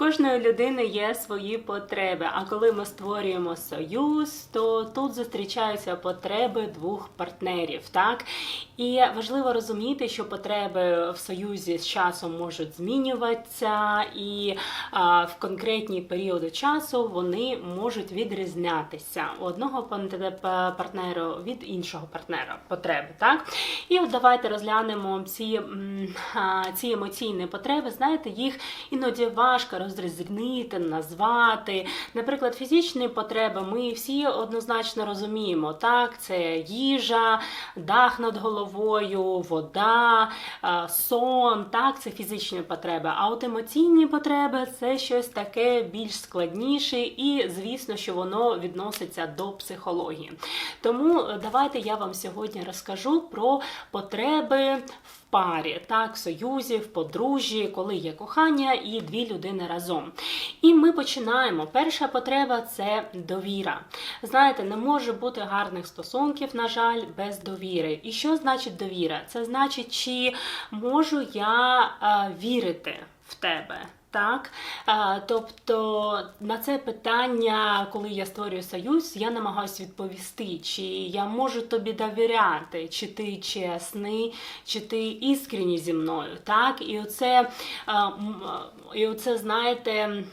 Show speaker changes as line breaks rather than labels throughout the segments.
кожної людини є свої потреби. А коли ми створюємо союз, то тут зустрічаються потреби двох партнерів. Так і важливо розуміти, що потреби в союзі з часом можуть змінюватися, і а, в конкретні періоди часу вони можуть відрізнятися у одного партнера від іншого партнера потреби. Так і от давайте розглянемо ці, ці емоційні потреби. Знаєте, їх іноді важко розрізнити, назвати. Наприклад, фізичні потреби ми всі однозначно розуміємо. Так, це їжа, дах над головою, вода, сон. Так, це фізичні потреби. А от емоційні потреби це щось таке більш складніше, і звісно, що воно відноситься до психології. Тому е, давайте я вам сьогодні розкажу про потреби парі, так, в союзі, в подружжі, коли є кохання і дві людини разом. І ми починаємо. Перша потреба це довіра. Знаєте, не може бути гарних стосунків, на жаль, без довіри. І що значить довіра? Це значить, чи можу я е, вірити в тебе. Так, тобто на це питання, коли я створюю союз, я намагаюся відповісти, чи я можу тобі довіряти, чи ти чесний, чи ти іскренній зі мною. Так, і оце, і оце знаєте.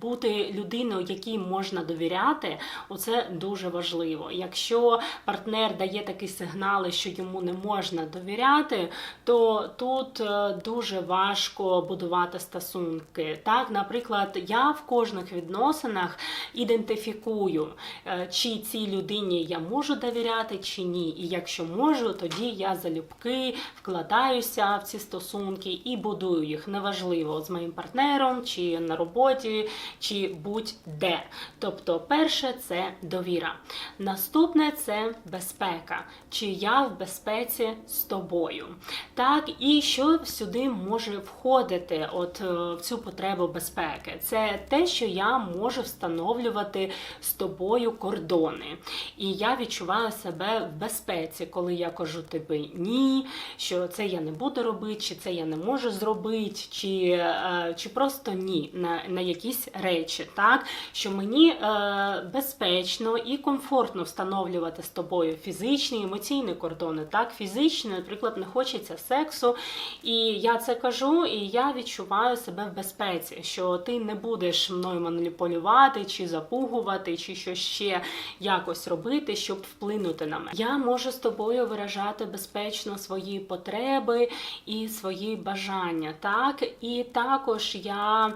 Бути людиною, якій можна довіряти, оце дуже важливо. Якщо партнер дає такі сигнали, що йому не можна довіряти, то тут е, дуже важко будувати стосунки. Так, наприклад, я в кожних відносинах ідентифікую, е, чи цій людині я можу довіряти, чи ні. І якщо можу, тоді я залюбки вкладаюся в ці стосунки і будую їх. Неважливо з моїм партнером, чи на роботі, чи будь-де. Тобто, перше це довіра. Наступне це безпека. Чи я в безпеці з тобою. Так, і що сюди може входити от е, в цю потребу безпеки? Це те, що я можу встановлювати з тобою кордони. І я відчуваю себе в безпеці, коли я кажу тобі ні, що це я не буду робити, чи це я не можу зробити, чи, е, чи просто ні на, на якісь речі, так що мені е, безпечно і комфортно встановлювати з тобою фізичні, емоційні кордони. Так, фізичні, наприклад, не хочеться сексу, і я це кажу, і я відчуваю себе в безпеці, що ти не будеш мною маніпулювати, чи запугувати, чи щось ще якось робити, щоб вплинути на мене. Я можу з тобою виражати безпечно свої потреби і свої бажання. Так, і також я.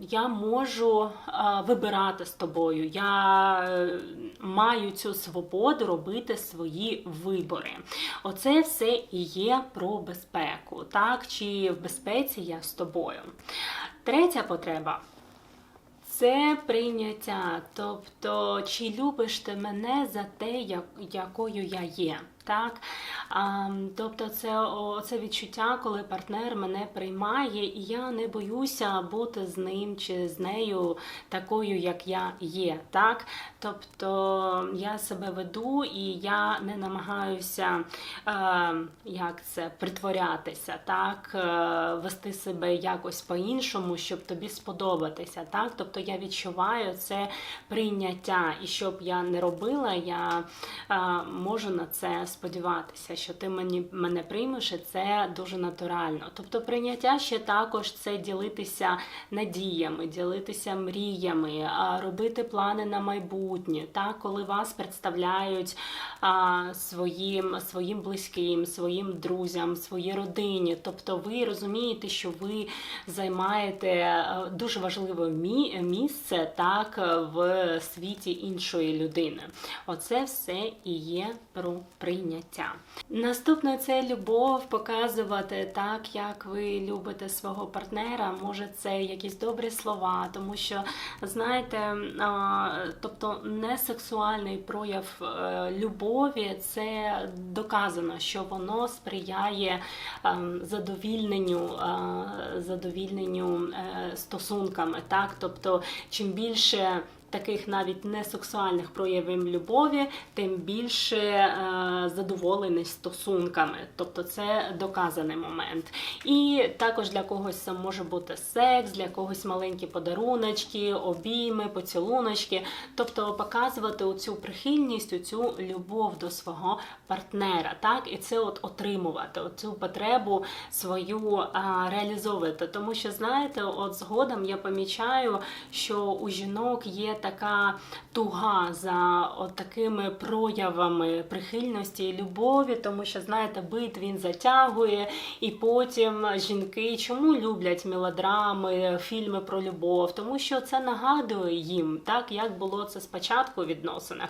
Я можу е, вибирати з тобою. Я е, маю цю свободу робити свої вибори. Оце все і є про безпеку, так? Чи в безпеці я з тобою. Третя потреба. Це прийняття, тобто, чи любиш ти мене за те, як, якою я є. Так? Тобто це це відчуття, коли партнер мене приймає, і я не боюся бути з ним чи з нею такою, як я є. Так? Тобто я себе веду і я не намагаюся е, як це, притворятися, так? Е, вести себе якось по-іншому, щоб тобі сподобатися. Так? Тобто я відчуваю це прийняття, і щоб я не робила, я е, можу на це сподіватися, що ти мені мене приймеш, і це дуже натурально. Тобто, прийняття ще також це ділитися надіями, ділитися мріями, робити плани на майбутнє, так, коли вас представляють а, своїм, своїм близьким, своїм друзям, своїй родині. Тобто, ви розумієте, що ви займаєте е, дуже важливе мі- місце так в світі іншої людини. Оце все і є про прийняття. Наступне це любов, показувати так, як ви любите свого партнера. Може, це якісь добрі слова, тому що знаєте, тобто не сексуальний прояв е, любові, це доказано, що воно сприяє ем, задовільненню, е, задовільненню е, стосунками. Так, тобто, чим більше таких навіть не сексуальних проявів любові, тим більше е, задоволеність стосунками. Тобто це доказаний момент. І також для когось це може бути секс, для когось маленькі подаруночки, обійми, поцілуночки. Тобто показувати оцю прихильність, оцю любов до свого партнера, так і це от отримувати, оцю потребу свою а, реалізовувати. Тому що знаєте, от згодом я помічаю, що у жінок є така туга за от такими проявами прихильності і любові, тому що знаєте, бит він затягує, і потім жінки чому люблять мелодрами, фільми про любов, тому що це нагадує їм, так як було це спочатку у відносинах.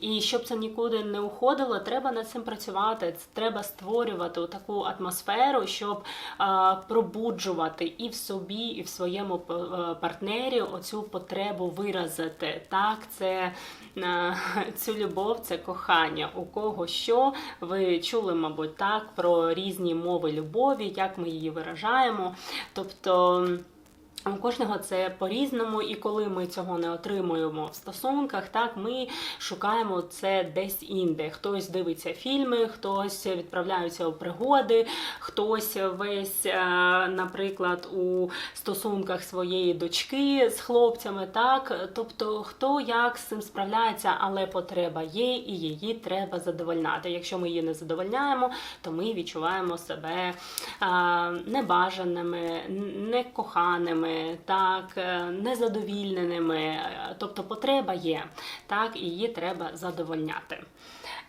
І щоб це нікуди не уходило, треба над цим працювати. Це треба створювати таку атмосферу, щоб а, пробуджувати і в собі, і в своєму е, партнері оцю потребу виразити. Так, це е, цю любов, це кохання. У кого що ви чули, мабуть, так про різні мови любові, як ми її виражаємо. Тобто. У кожного це по-різному, і коли ми цього не отримуємо в стосунках, так ми шукаємо це десь інде. Хтось дивиться фільми, хтось відправляється у пригоди, хтось весь, е, наприклад, у стосунках своєї дочки з хлопцями, так тобто хто як з цим справляється, але потреба є, і її треба задовольняти. Якщо ми її не задовольняємо, то ми відчуваємо себе е, небажаними, некоханими, так, е, незадовільненими. Тобто потреба є, так, і її треба задовольняти.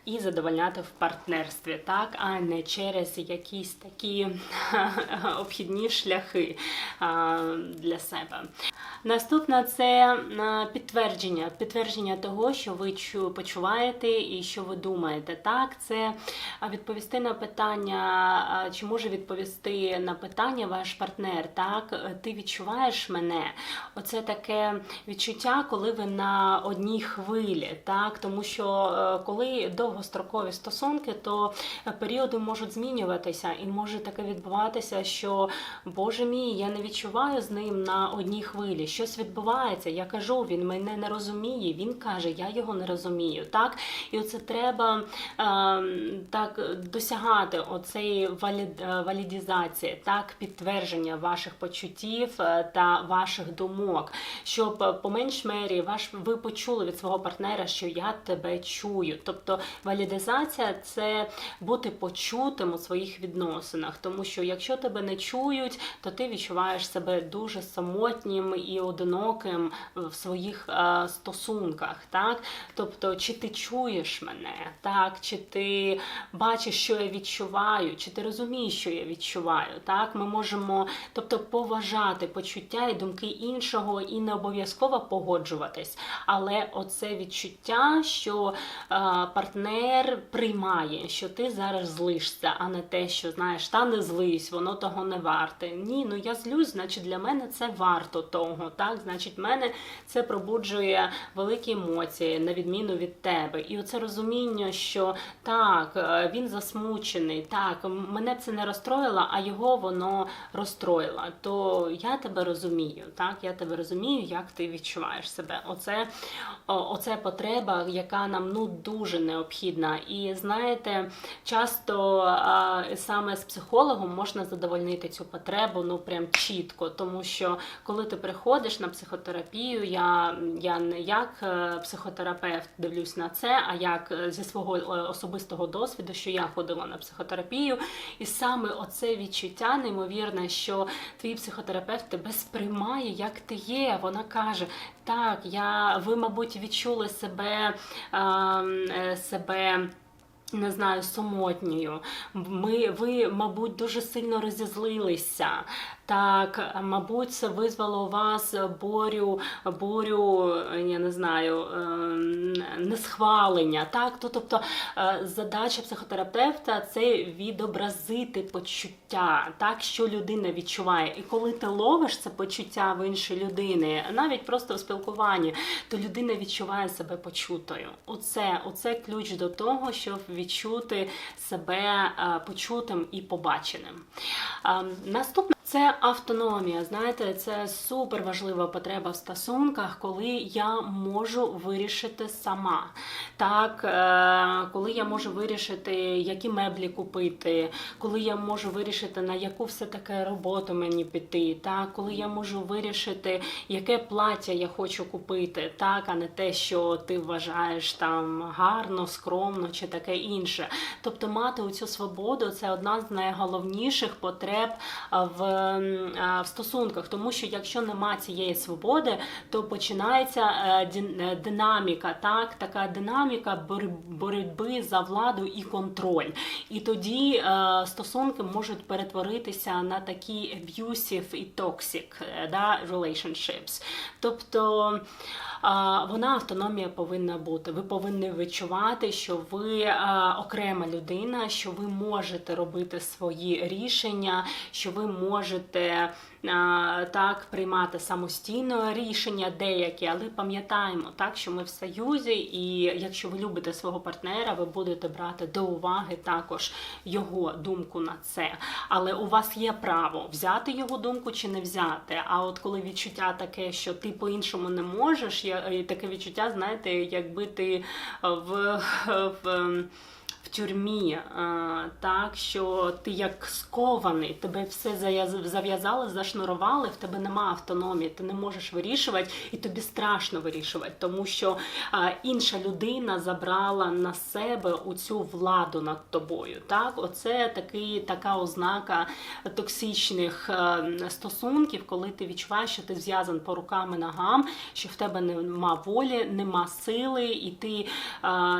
І задовольняти в партнерстві, так, а не через якісь такі обхідні шляхи для себе. Наступне це підтвердження, підтвердження того, що ви почуваєте і що ви думаєте. Так, це відповісти на питання, чи може відповісти на питання ваш партнер. Так, ти відчуваєш мене? Оце таке відчуття, коли ви на одній хвилі, так, тому що е, коли довгострокові стосунки, то е, періоди можуть змінюватися, і може таке відбуватися, що Боже мій, я не відчуваю з ним на одній хвилі. Щось відбувається. Я кажу, він мене не розуміє. Він каже, я його не розумію. Так, і оце треба е, так досягати оцеї валід, е, валідізації, так, підтвердження ваших почуттів та ваших думок, щоб по менш мері ваш ви почули від свого партнера, що я тебе чую. Тобто валідизація це бути почутим у своїх відносинах, тому що якщо тебе не чують, то ти відчуваєш себе дуже самотнім і одиноким в своїх е, стосунках. Так, тобто, чи ти чуєш мене, так, чи ти бачиш, що я відчуваю, чи ти розумієш, що я відчуваю. Так, ми можемо, тобто, поважати почуття і думки іншого, і не обов'язково погоджуватись, але оце відчуття, що е, партнер приймає, що ти зараз злишся, а не те, що знаєш, та не злись, воно того не варте. Ні, ну я злюсь, значить для мене це варто того. Так, значить, мене це пробуджує великі емоції, на відміну від тебе. І оце розуміння, що так, е, він засмучений, так, мене це не розстроїло, а його воно розстроїло. То я тебе розумію, так, я тебе розумію, як ти відчуваєш себе. Оце, оце потреба, яка нам ну дуже необхідна. І знаєте, часто а, саме з психологом можна задовольнити цю потребу ну прям чітко, тому що коли ти приходиш на психотерапію, я, я не як е, психотерапевт дивлюсь на це, а як е, зі свого е, особистого досвіду, що я ходила на психотерапію, і саме оце відчуття неймовірне, що твій психотерапевт тебе сприймає, як ти є. Вона каже: так, я ви, мабуть, відчули себе, ем, е, себе. Не знаю, самотньою. Ми, ви, мабуть, дуже сильно розізлилися. Так, мабуть, це визвало у вас борю, борю, я не знаю, ем, несхвалення. Так, то, тобто е, задача психотерапевта це відобразити почуття, так, що людина відчуває. І коли ти ловиш це почуття в іншої людини, навіть просто в спілкуванні, то людина відчуває себе почутою. Оце, оце ключ до того, щоб відчути себе е, почутим і побаченим. Ем, Наступне Це автономія. Знаєте, це супер важлива потреба в стосунках, коли я можу вирішити сама. Так, е, коли я можу вирішити, які меблі купити, коли я можу вирішити, на яку все таки роботу мені піти, так, коли я можу вирішити, яке плаття я хочу купити, так, а не те, що ти вважаєш там гарно, скромно чи таке інше. Тобто мати оцю свободу це одна з найголовніших потреб в, в стосунках, тому що якщо нема цієї свободи, то починається е, е, динаміка, так, така динаміка боротьби за владу і контроль. І тоді е, стосунки можуть перетворитися на такі abusive і toxic е, да, relationships. Тобто вона автономія повинна бути. Ви повинні відчувати, що ви окрема людина, що ви можете робити свої рішення, що ви можете так приймати самостійно рішення деякі, але пам'ятаємо так, що ми в союзі, і якщо ви любите свого партнера, ви будете брати до уваги також його думку на це. Але у вас є право взяти його думку чи не взяти. А от коли відчуття таке, що ти по-іншому не можеш, таке відчуття, знаєте, якби ти в, в в тюрмі, е, так що ти як скований, тебе все зав'язали, зашнурували, в тебе нема автономії, ти не можеш вирішувати, і тобі страшно вирішувати, тому що е, інша людина забрала на себе цю владу над тобою. Так, оце такий така ознака токсичних е, стосунків, коли ти відчуваєш, що ти зв'язан по рукам і ногам, що в тебе нема волі, нема сили, і ти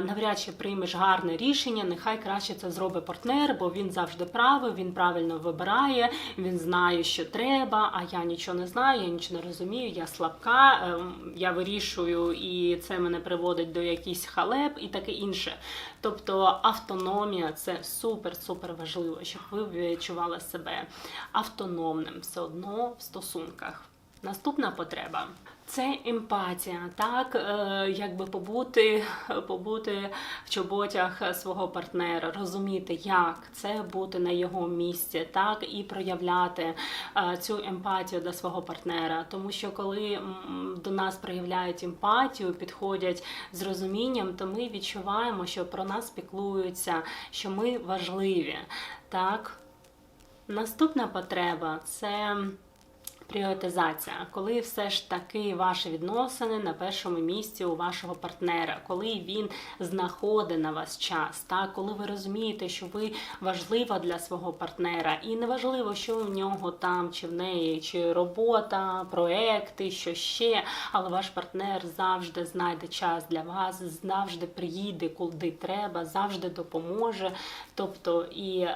навряд чи приймеш гарне рішення. Нехай краще це зробить партнер, бо він завжди правий, він правильно вибирає, він знає, що треба. А я нічого не знаю, я нічого не розумію, я слабка, ем, я вирішую, і це мене приводить до якихось халеп і таке інше. Тобто автономія це супер-супер важливо, щоб ви відчували себе автономним все одно в стосунках. Наступна потреба це емпатія, так е, якби побути, побути в чоботях свого партнера, розуміти, як це бути на його місці, так і проявляти е, цю емпатію до свого партнера. Тому що коли до нас проявляють емпатію, підходять з розумінням, то ми відчуваємо, що про нас піклуються, що ми важливі. Так, наступна потреба це. Пріоритизація, коли все ж таки ваші відносини на першому місці у вашого партнера, коли він знаходить на вас час, так коли ви розумієте, що ви важлива для свого партнера, і неважливо, що у нього там, чи в неї, чи робота, проекти, що ще, але ваш партнер завжди знайде час для вас, завжди приїде, куди треба, завжди допоможе. Тобто і е,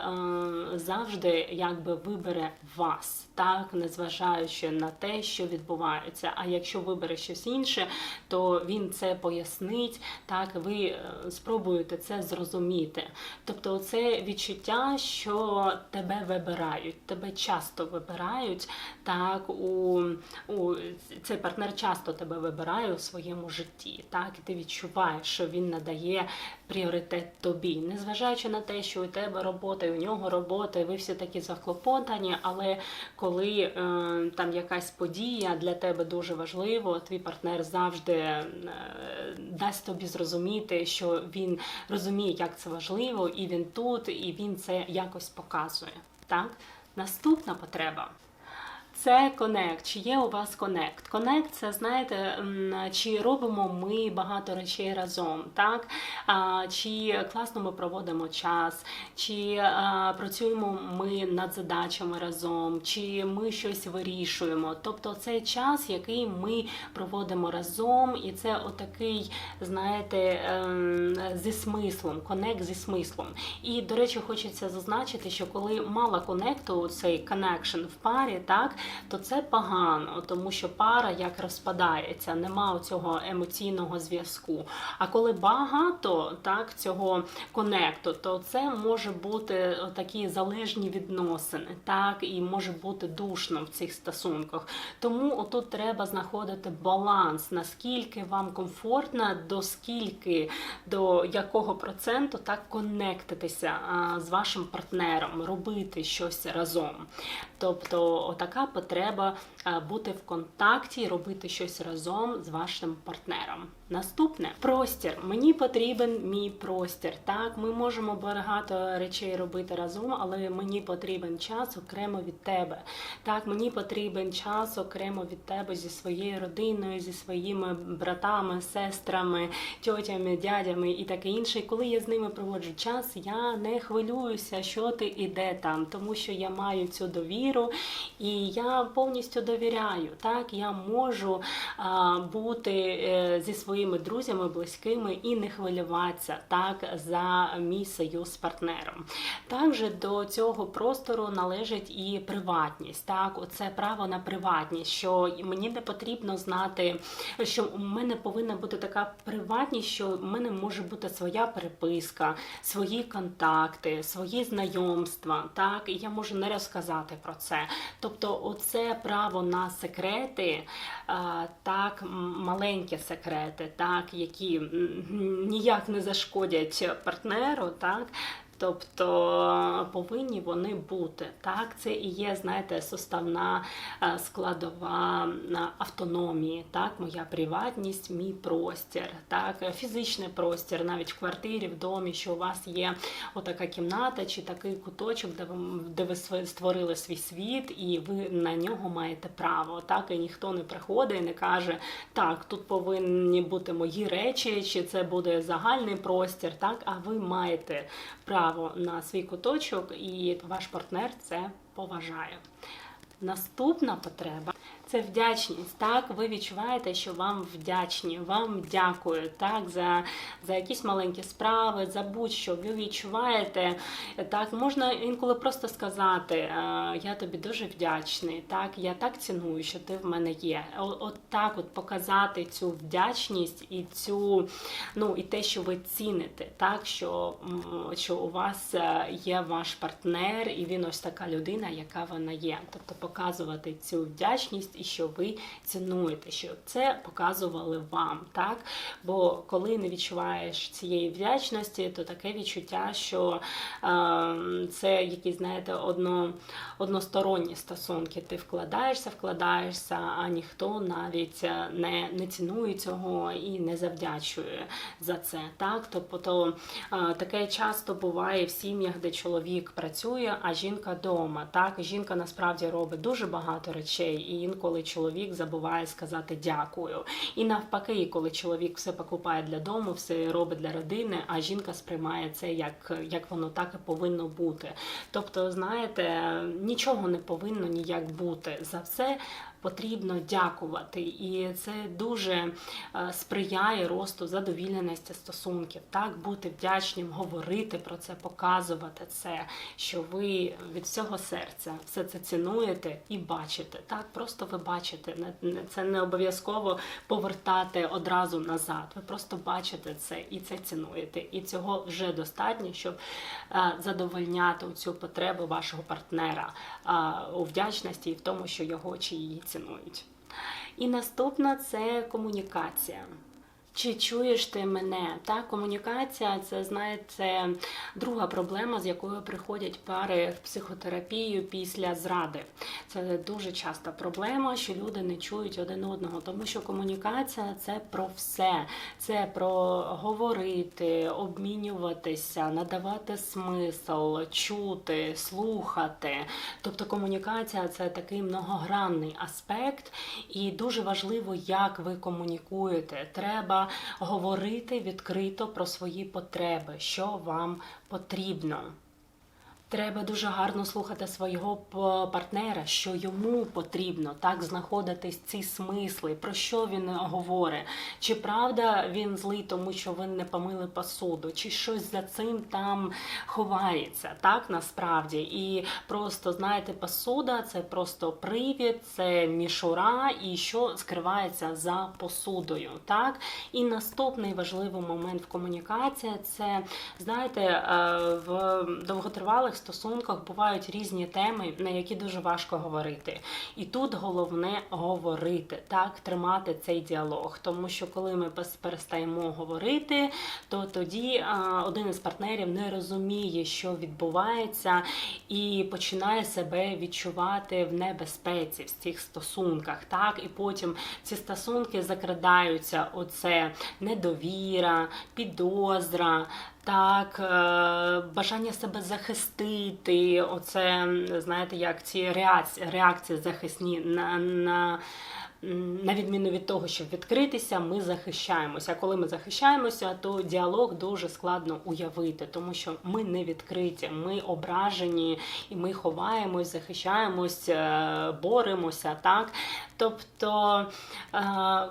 завжди якби вибере вас, так незважаючи на те, що відбувається. А якщо вибере щось інше, то він це пояснить, так ви е, спробуєте це зрозуміти. Тобто, це відчуття, що тебе вибирають, тебе часто вибирають. Так, у, у цей партнер часто тебе вибирає у своєму житті. Так, і ти відчуваєш, що він надає пріоритет тобі, незважаючи на те, що у тебе робота, і у нього робота, і ви всі такі заклопотані, але коли е, там якась подія для тебе дуже важливо, твій партнер завжди е, дасть тобі зрозуміти, що він розуміє, як це важливо, і він тут, і він це якось показує. Так? Наступна потреба. Це конект. Чи є у вас конект? Конект це знаєте, чи робимо ми багато речей разом, так? Чи класно ми проводимо час, чи працюємо ми над задачами разом, чи ми щось вирішуємо. Тобто це час, який ми проводимо разом, і це отакий, знаєте, ем, зі смислом, конект зі смислом. І, до речі, хочеться зазначити, що коли мало конекту, цей connection в парі, так то це погано, тому що пара як розпадається, нема цього емоційного зв'язку. А коли багато так цього конекту, то це може бути такі залежні відносини, так і може бути душно в цих стосунках. Тому отут треба знаходити баланс, наскільки вам комфортно, до скільки, до якого проценту так конектитися з вашим партнером, робити щось разом. Тобто, така потреба бути в контакті, робити щось разом з вашим партнером. Наступне простір. Мені потрібен мій простір. Так, ми можемо багато речей робити разом, але мені потрібен час окремо від тебе. Так, мені потрібен час окремо від тебе зі своєю родиною, зі своїми братами, сестрами, тьотями, дядями і таке інше. І коли я з ними проводжу час, я не хвилююся, що ти і де там, тому що я маю цю довіру і я повністю довіряю. Так, я можу а, бути е, зі своїми друзями, близькими і не хвилюватися так за мій союз з партнером. Також до цього простору належить і приватність. Так, оце право на приватність, що мені не потрібно знати, що у мене повинна бути така приватність, що в мене може бути своя переписка, свої контакти, свої знайомства. Так, і я можу не розказати про це. Тобто, оце право на секрети, так, маленькі секрети, так, які ніяк не зашкодять партнеру, так. Тобто повинні вони бути. Так, це і є, знаєте, составна е, складова е, автономії, так, моя приватність, мій простір, так, фізичний простір, навіть в квартирі, в домі, що у вас є отака кімната чи такий куточок, де ви де ви створили свій світ, і ви на нього маєте право. Так, і ніхто не приходить і не каже, так, тут повинні бути мої речі, чи це буде загальний простір, так, а ви маєте право право на свій куточок, і ваш партнер це поважає. Наступна потреба це вдячність. Так, ви відчуваєте, що вам вдячні, вам дякую так, за за якісь маленькі справи, за будь-що ви відчуваєте. Так, можна інколи просто сказати: Я тобі дуже вдячний. Так, я так ціную, що ти в мене є. От так, от показати цю вдячність і цю, ну і те, що ви ціните, так що, що у вас е, є ваш партнер, і він ось така людина, яка вона є. Тобто показувати цю вдячність і що ви цінуєте, що це показували вам. так? Бо коли не відчуваєш цієї вдячності, то таке відчуття, що е, це якісь, знаєте, одно, односторонні стосунки. Ти вкладаєшся, вкладаєшся, а ніхто навіть не не цінує цього і не завдячує за це. так? Тобто е, таке часто буває в сім'ях, де чоловік працює, а жінка вдома. Жінка насправді робить дуже багато речей, і інколи чоловік забуває сказати дякую. І навпаки, коли чоловік все покупає для дому, все робить для родини, а жінка сприймає це як, як воно так і повинно бути. Тобто, знаєте, нічого не повинно ніяк бути за все потрібно дякувати, і це дуже е, сприяє росту задовільності стосунків. Так, бути вдячним, говорити про це, показувати це, що ви від всього серця все це цінуєте і бачите. Так, просто ви бачите, це не обов'язково повертати одразу назад. Ви просто бачите це і це цінуєте. І цього вже достатньо, щоб е, задовольняти цю потребу вашого партнера у вдячності і в тому, що його чи її цінують. І наступна це комунікація. Чи чуєш ти мене? Так, комунікація це знаєте друга проблема, з якою приходять пари в психотерапію після зради. Це дуже часта проблема, що люди не чують один одного, тому що комунікація це про все. Це про говорити, обмінюватися, надавати смисл, чути, слухати. Тобто комунікація це такий многогранний аспект, і дуже важливо, як ви комунікуєте. Треба говорити відкрито про свої потреби, що вам потрібно. Треба дуже гарно слухати свого партнера, що йому потрібно так знаходитись ці смисли, про що він говорить. Чи правда він злий, тому що ви не помили посуду, чи щось за цим там ховається, так насправді. І просто знаєте, посуда це просто привід, це мішура, і що скривається за посудою. Так, і наступний важливий момент в комунікації це знаєте, е, в довготривалих стосунках бувають різні теми, на які дуже важко говорити. І тут головне говорити, так, тримати цей діалог. Тому що коли ми перестаємо говорити, то тоді один із партнерів не розуміє, що відбувається, і починає себе відчувати в небезпеці в цих стосунках. Так, і потім ці стосунки закрадаються. Оце недовіра, підозра. Так, е, бажання себе захистити, оце знаєте, як ці реакції, реакції захисні на, на, на відміну від того, щоб відкритися, ми захищаємося. А коли ми захищаємося, то діалог дуже складно уявити, тому що ми не відкриті, ми ображені і ми ховаємось, захищаємось, е, боремося. Так, тобто е,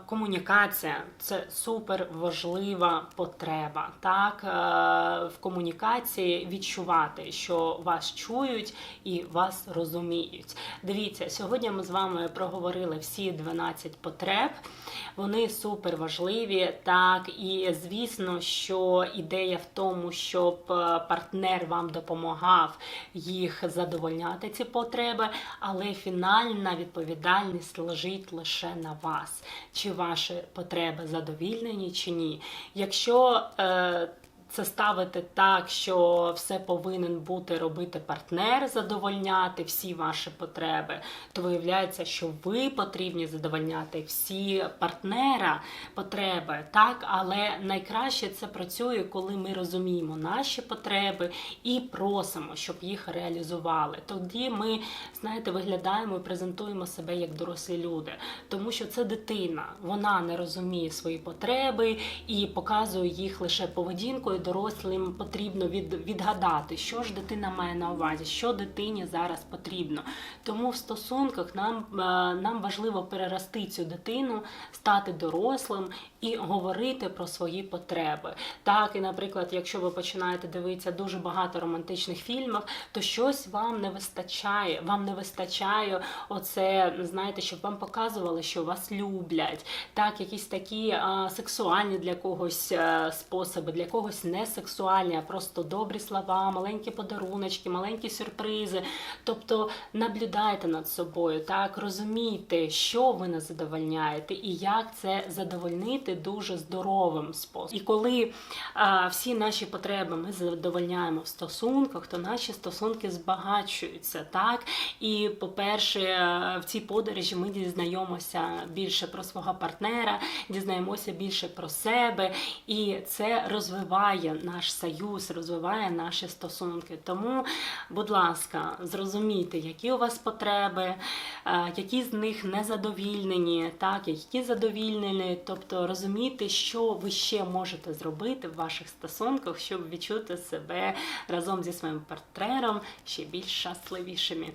комунікація це супер важлива потреба. Так, Е, в комунікації відчувати, що вас чують і вас розуміють. Дивіться, сьогодні ми з вами проговорили всі 12 потреб. Вони супер важливі. Так, і звісно, що ідея в тому, щоб е, партнер вам допомагав їх задовольняти ці потреби, але фінальна відповідальність лежить лише на вас, чи ваші потреби задовільнені, чи ні. Якщо е, це ставити так, що все повинен бути робити партнер, задовольняти всі ваші потреби, то виявляється, що ви потрібні задовольняти всі партнера потреби, так, але найкраще це працює, коли ми розуміємо наші потреби і просимо, щоб їх реалізували. Тоді ми, знаєте, виглядаємо і презентуємо себе як дорослі люди, тому що це дитина, вона не розуміє свої потреби і показує їх лише поведінкою. Дорослим потрібно від, відгадати, що ж дитина має на увазі, що дитині зараз потрібно. Тому в стосунках нам, е, нам важливо перерости цю дитину, стати дорослим і говорити про свої потреби. Так, і, наприклад, якщо ви починаєте дивитися дуже багато романтичних фільмів, то щось вам не вистачає. Вам не вистачає оце, знаєте, щоб вам показували, що вас люблять. Так, якісь такі а, сексуальні для когось а, способи, для когось не сексуальні, а просто добрі слова, маленькі подаруночки, маленькі сюрпризи. Тобто наблюдайте над собою, так розумійте, що ви не задовольняєте і як це задовольнити дуже здоровим способом. І коли а, всі наші потреби ми задовольняємо в стосунках, то наші стосунки збагачуються, так і по-перше, е, в цій подорожі ми дізнаємося більше про свого партнера, дізнаємося більше про себе, і це розвиває наш союз, розвиває наші стосунки. Тому, будь ласка, зрозумійте, які у вас потреби, е, які з них не задовільнені, так, які задовільнені, тобто розумійте, що ви ще можете зробити в ваших стосунках, щоб відчути себе разом зі своїм партнером ще більш щасливішими.